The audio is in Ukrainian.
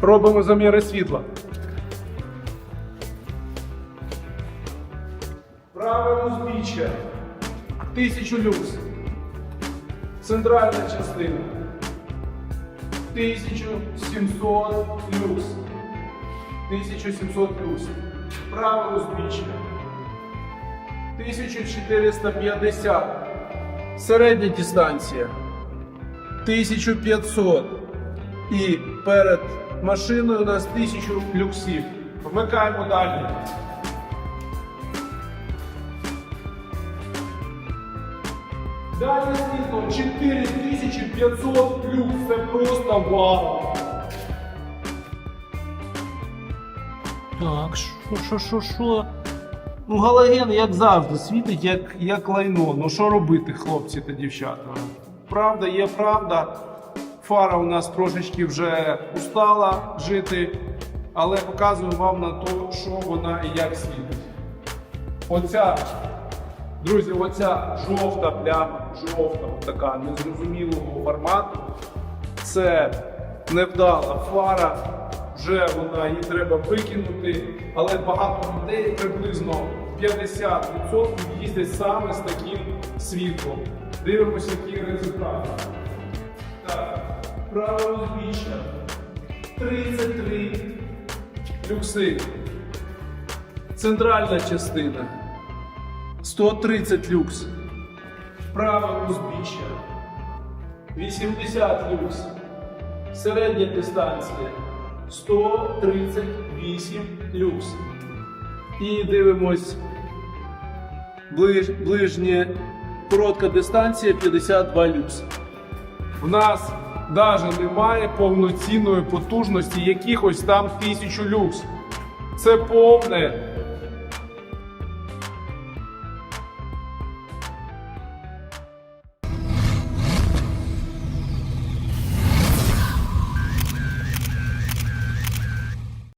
Робимо заміри світла. Праве узбіччя. 1000 люкс. Центральна частина. 1700 люкс. 1700 люкс. Праве узбіччя. 1450. Середня дистанція. 1500. І перед машиною у нас 1000 люксів. Вмикаємо далі. Далі світло 4500 люкс. Це просто вау. Так, що, що, що, що? Ну, галоген, як завжди, світить, як, Як лайно, ну що робити, хлопці та дівчата? Правда є правда. Фара у нас трошечки вже устала жити, але показую вам на те, що вона і як світить. Оця, друзі, оця жовта пляма, жовта, така незрозумілого формату. Це невдала фара, вже вона її треба викинути, але багато людей, приблизно 50% їздять саме з таким світлом. Дивимося, який результат. Праве узбіччя 33 люкси. Центральна частина 130 люкс. Праве узбіччя 80 люкс. Середня дистанція 138 люкс. І дивимось ближ, ближнє коротка дистанція 52 люкс. В нас навіть немає повноцінної потужності якихось там тисячу люкс. Це повне